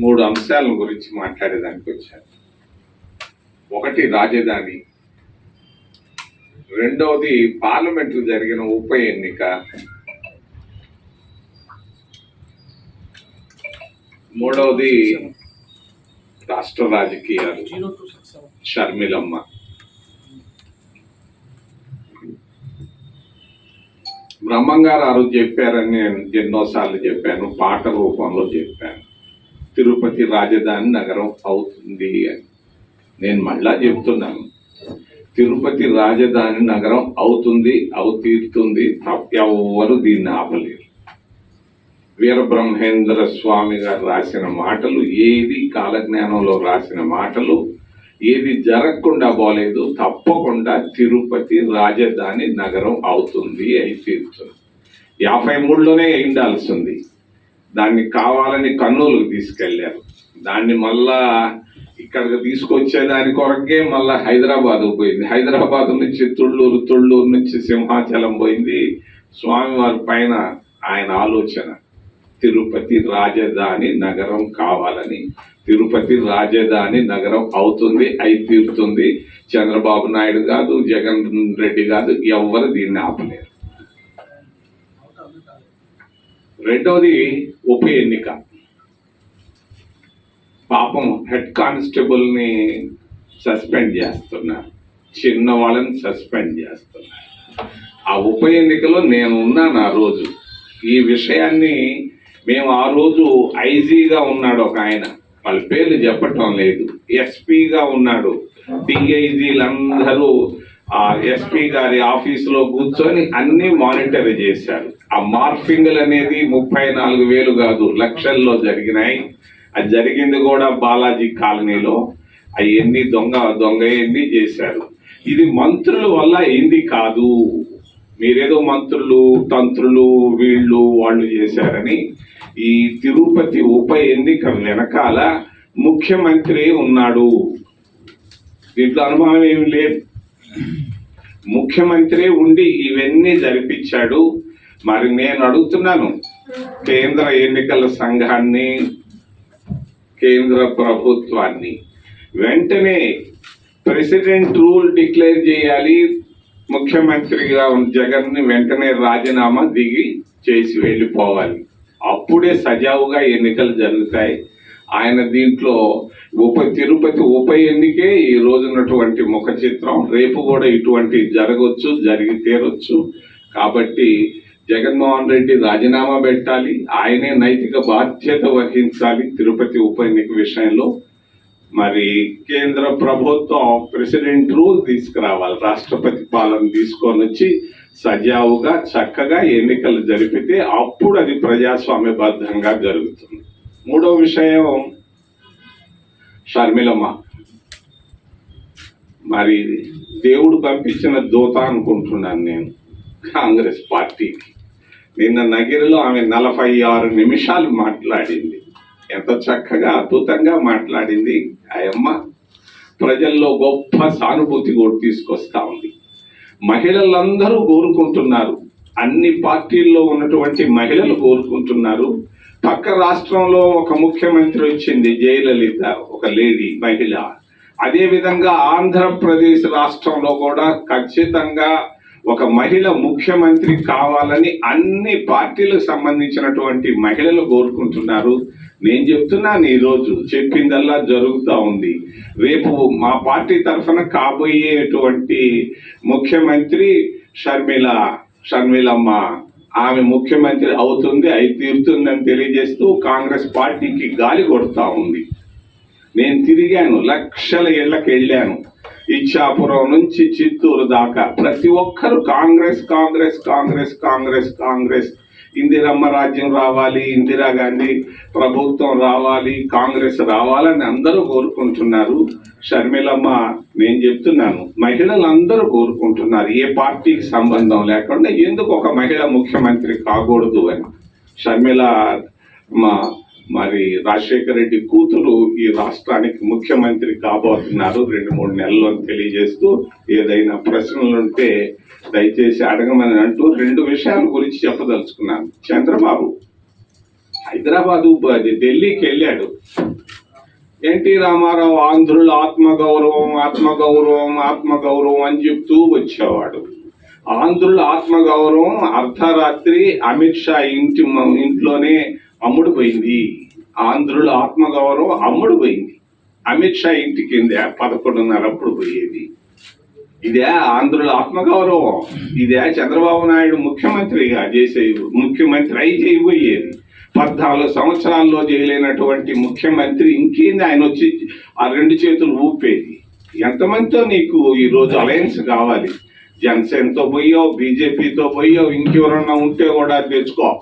మూడు అంశాల గురించి మాట్లాడేదానికి వచ్చాను. ఒకటి రాజధాని రెండవది పార్లమెంటు జరిగిన ఉప ఎన్నిక మూడవది రాష్ట్ర రాజకీయాలు. షర్మిలమ్మ. బ్రహ్మంగారు ఆ రోజు చెప్పారని నేను ఎన్నోసార్లు చెప్పాను పాట రూపంలో చెప్పాను. తిరుపతి రాజధాని నగరం అవుతుంది అని. నేను మళ్ళా చెప్తున్నాను. తిరుపతి రాజధాని నగరం అవుతుంది అవుతీరుతుంది ఎవరు ఎవ్వరు దీన్ని ఆపలేరు. వీరబ్రహ్మేంద్ర స్వామి గారు రాసిన మాటలు ఏది కాలజ్ఞానంలో రాసిన మాటలు ఏది జరగకుండా పోలేదు తప్పకుండా తిరుపతి రాజధాని నగరం అవుతుంది అయి తీరుతుంది యాభై మూడులోనే ఉండాల్సింది దాన్ని కావాలని కర్నూలుకు తీసుకెళ్ళారు దాన్ని మళ్ళా ఇక్కడికి తీసుకొచ్చే దాని కొరకే మళ్ళా హైదరాబాద్ పోయింది. హైదరాబాద్ నుంచి తుళ్ళూరు తుళ్ళూరు నుంచి సింహాచలం పోయింది. స్వామివారి పైన ఆయన ఆలోచన తిరుపతి రాజధాని నగరం కావాలని. తిరుపతి రాజధాని నగరం అవుతుంది అయి తీరుతుంది. చంద్రబాబు నాయుడు కాదు జగన్ రెడ్డి కాదు ఎవ్వరు దీన్ని ఆపలేరు. రెండవది ఉప ఎన్నిక. పాపం హెడ్ కానిస్టేబుల్ని సస్పెండ్ చేస్తున్నారు. చిన్న వాళ్ళని సస్పెండ్ చేస్తున్నారు. ఆ ఉప ఎన్నికలో నేను ఉన్నాను ఆ రోజు. ఈ విషయాన్ని మేము ఆ రోజు ఐజీగా ఉన్నాడు ఒక ఆయన. వాళ్ళ పేర్లు చెప్పటం లేదు. ఎస్పీగా ఉన్నాడు. డిఐజీలందరూ ఆ ఎస్పీ గారి ఆఫీసులో కూర్చొని అన్నీ మానిటర్ చేశారు. ఆ మార్ఫింగ్లు అనేది ముప్పై నాలుగు వేలు కాదు లక్షల్లో జరిగినాయి. అది జరిగింది కూడా బాలాజీ కాలనీలో. అవన్నీ దొంగ దొంగ ఎన్ని చేశారు. ఇది మంత్రుల వల్ల ఏంది కాదు. మీరేదో మంత్రులు తంత్రులు వీళ్ళు వాళ్ళు చేశారని ఈ తిరుపతి ఉప ఎన్నిక వెనకాల ముఖ్యమంత్రి ఉన్నాడు. దీంట్లో అనుభవం ఏమి లేదు. ముఖ్యమంత్రి ఉండి ఇవన్నీ జరిపించాడు. మరి నేను అడుగుతున్నాను కేంద్ర ఎన్నికల సంఘాన్ని కేంద్ర ప్రభుత్వాన్ని. వెంటనే ప్రెసిడెంట్ రూల్ డిక్లేర్ చేయాలి ముఖ్యమంత్రిగా ఉన్న జగన్ని వెంటనే రాజీనామా దిగి చేసి వెళ్ళిపోవాలి. అప్పుడే సజావుగా ఎన్నికలు జరుగుతాయి. ఆయన దీంట్లో ఉప తిరుపతి ఉప ఎన్నికే ఈ రోజున్నటువంటి ముఖ చిత్రం రేపు కూడా ఇటువంటి జరగవచ్చు జరిగి తీరొచ్చు. కాబట్టి జగన్మోహన్ రెడ్డి రాజీనామా పెట్టాలి. ఆయనే నైతిక బాధ్యత వహించాలి తిరుపతి ఉప ఎన్నిక విషయంలో. మరి కేంద్ర ప్రభుత్వం ప్రెసిడెంట్ రూల్ తీసుకురావాలి. రాష్ట్రపతి పాలన తీసుకొని వచ్చి సజావుగా చక్కగా ఎన్నికలు జరిపితే అప్పుడు అది ప్రజాస్వామ్యబద్ధంగా జరుగుతుంది. మూడో విషయం షర్మిలమ్మ. మరి దేవుడు పంపించిన దూత అనుకుంటున్నాను నేను కాంగ్రెస్ పార్టీకి. నిన్న నగిరిలో ఆమె నలభై ఆరు నిమిషాలు మాట్లాడింది. ఎంత చక్కగా అద్భుతంగా మాట్లాడింది. ఆయమ్మ ప్రజల్లో గొప్ప సానుభూతి కూడా తీసుకొస్తా ఉంది. మహిళలందరూ కోరుకుంటున్నారు. అన్ని పార్టీల్లో ఉన్నటువంటి మహిళలు కోరుకుంటున్నారు. పక్క రాష్ట్రంలో ఒక ముఖ్యమంత్రి వచ్చింది జయలలిత ఒక లేడీ మహిళ. అదేవిధంగా ఆంధ్రప్రదేశ్ రాష్ట్రంలో కూడా ఖచ్చితంగా ఒక మహిళ ముఖ్యమంత్రి కావాలని అన్ని పార్టీలకు సంబంధించినటువంటి మహిళలు కోరుకుంటున్నారు. నేను చెప్తున్నాను ఈరోజు చెప్పిందల్లా జరుగుతూ ఉంది. రేపు మా పార్టీ తరఫున కాబోయేటువంటి ముఖ్యమంత్రి షర్మిల షర్మిలమ్మ ఆమె ముఖ్యమంత్రి అవుతుంది అయి తీరుతుందని తెలియజేస్తూ కాంగ్రెస్ పార్టీకి గాలి కొడతా ఉంది. నేను తిరిగాను లక్షల ఏళ్ళకి వెళ్ళాను ఇచ్చాపురం నుంచి చిత్తూరు దాకా ప్రతి ఒక్కరు కాంగ్రెస్ కాంగ్రెస్ కాంగ్రెస్ కాంగ్రెస్ కాంగ్రెస్. ఇందిరమ్మ రాజ్యం రావాలి ఇందిరాగాంధీ ప్రభుత్వం రావాలి కాంగ్రెస్ రావాలని అందరూ కోరుకుంటున్నారు. షర్మిలమ్మ నేను చెప్తున్నాను మహిళలందరూ కోరుకుంటున్నారు ఏ పార్టీకి సంబంధం లేకుండా ఎందుకు ఒక మహిళ ముఖ్యమంత్రి కాకూడదు అని? షర్మిల మా మరి రాజశేఖర రెడ్డి కూతురు ఈ రాష్ట్రానికి ముఖ్యమంత్రి కాబోతున్నారు రెండు మూడు నెలల్లో తెలియజేస్తూ ఏదైనా ప్రశ్నలు ఉంటే దయచేసి అడగమని అంటూ రెండు విషయాల గురించి చెప్పదలుచుకున్నాను. చంద్రబాబు హైదరాబాదు ఢిల్లీకి వెళ్ళాడు. ఎన్టీ రామారావు ఆంధ్రుల ఆత్మగౌరవం ఆత్మగౌరవం ఆత్మగౌరవం అని చెప్తూ వచ్చేవాడు. ఆంధ్రుల ఆత్మగౌరవం అర్ధరాత్రి అమిత్ షా ఇంటి ఇంట్లోనే అమ్ముడు పోయింది. ఆంధ్రుల ఆత్మగౌరవం అమ్ముడు పోయింది. అమిత్ షా ఇంటి కింద పదకొండున్నర అప్పుడు పోయేది. ఇదే ఆంధ్రుల ఆత్మగౌరవం. ఇదే చంద్రబాబు నాయుడు ముఖ్యమంత్రిగా చేసే ముఖ్యమంత్రి అయి చేయబోయేది. పద్నాలుగు సంవత్సరాల్లో చేయలేనటువంటి ముఖ్యమంత్రి ఇంకేంది? ఆయన వచ్చి ఆ రెండు చేతులు ఊపేది. ఎంతమందితో నీకు ఈ రోజు అలయన్స్ కావాలి? జనసేనతో పోయావు బీజేపీతో పోయావు ఇంకెవరన్నా ఉంటే కూడా తెచ్చుకో.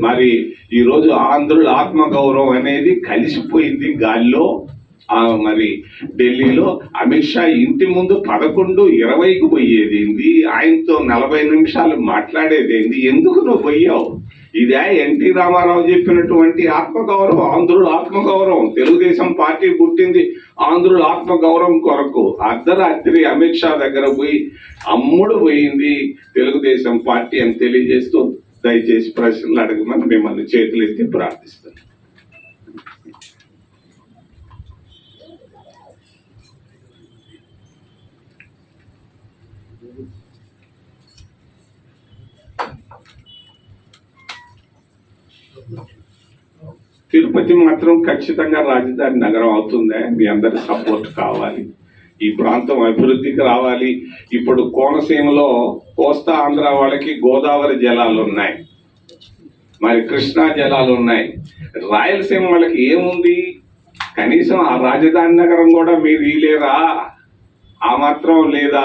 మరి ఈరోజు ఆంధ్రుల ఆత్మగౌరవం అనేది కలిసిపోయింది గాల్లో. మరి ఢిల్లీలో అమిత్ షా ఇంటి ముందు పదకొండు ఇరవైకి పోయేది ఏంది? ఆయనతో నలభై నిమిషాలు మాట్లాడేది ఏంది? ఎందుకు నువ్వు పోయావు? ఇదే ఎన్టీ రామారావు చెప్పినటువంటి ఆత్మగౌరవం ఆంధ్రుల ఆత్మగౌరవం. తెలుగుదేశం పార్టీ పుట్టింది ఆంధ్రుల ఆత్మగౌరవం కొరకు. అర్ధరాత్రి అమిత్ షా దగ్గర పోయి అమ్ముడు పోయింది తెలుగుదేశం పార్టీ అని తెలియజేస్తూ దయచేసి ప్రశ్నలు అడగమని మిమ్మల్ని చేతులెత్తి ప్రార్థిస్తున్నాను. తిరుపతి మాత్రం ఖచ్చితంగా రాజధాని నగరం అవుతుందే మీ అందరి సపోర్ట్ కావాలి. ఈ ప్రాంతం అభివృద్ధికి రావాలి. ఇప్పుడు కోనసీమలో కోస్తా ఆంధ్ర వాళ్ళకి గోదావరి జలాలు ఉన్నాయి. మరి కృష్ణా జలాలు ఉన్నాయి. రాయలసీమ వాళ్ళకి ఏముంది? కనీసం ఆ రాజధాని నగరం కూడా మీరు లేరా ఆ మాత్రం లేదా?